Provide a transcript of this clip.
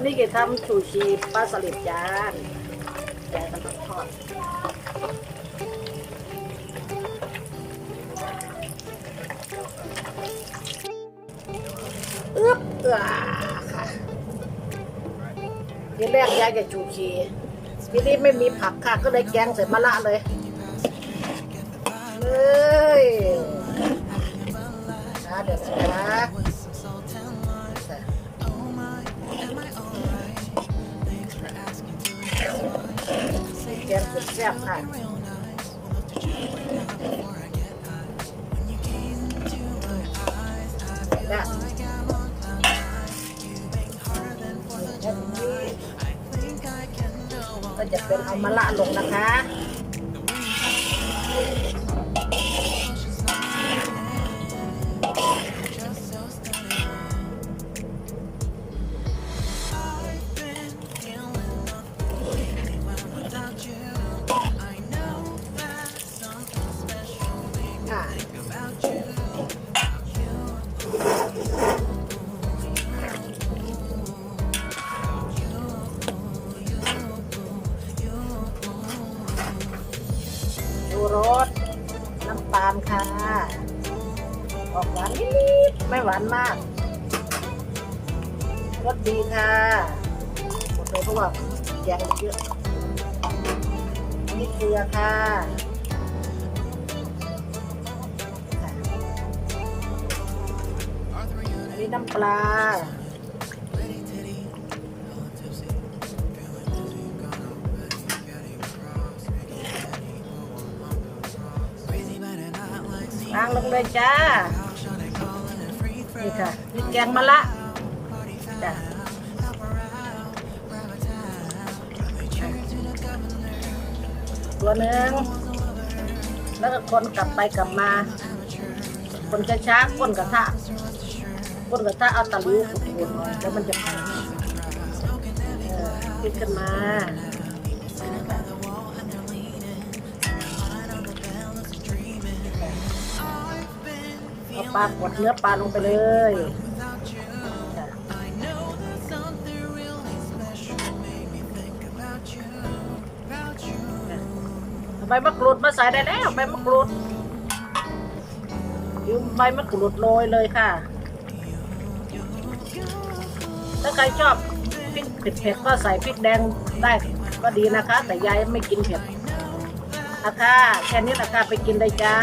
วันนี้เกทำชูชีปลาสลิดจานแกงกับทอดอึ๊บเอือค่ะทีแรกยายจะชูชีทีนี้ไม่มีผักค่ะ ก็เลยแกงใส่มะระเลยเลยอ่าเดี๋ยวนะ แกงสุดแซ่บค่ะนี่ยก็จะเป็นเอามะละลงนะคะูรส น้ำตาลค่ะ ออกหวานนิดไม่หวานมาก รสดีค่ะหมดเลยเพราะว่าแยงเยอะนี่เกลือค่ะค่ะอันนี้น้ำปลาางลงเลยจ้า นี่ค่ะนี่แกงมะละจ้ะตัวหนึ่งแล้วก็คนกลับไปกลับมา คนช้าๆก้นกระทะก้นกระทะเอาตะลุยขุดๆแล้วมันจะพังเอขึ้นมา ปลากดเนื้อปลาลงไปเลยจ้ะเอาใบมะกรูดมาใส่ได้แล้วใบมะกรูดยืมใบมะกรูดโรยเลยค่ะ ถ้าใครชอบพริกเผ็ดๆก็ใส่พริกแดงได้ก็ดีนะคะ แต่ยายไม่กินเผ็ดนะคะแค่นี้แหละค่ะไปกินเลยจ้า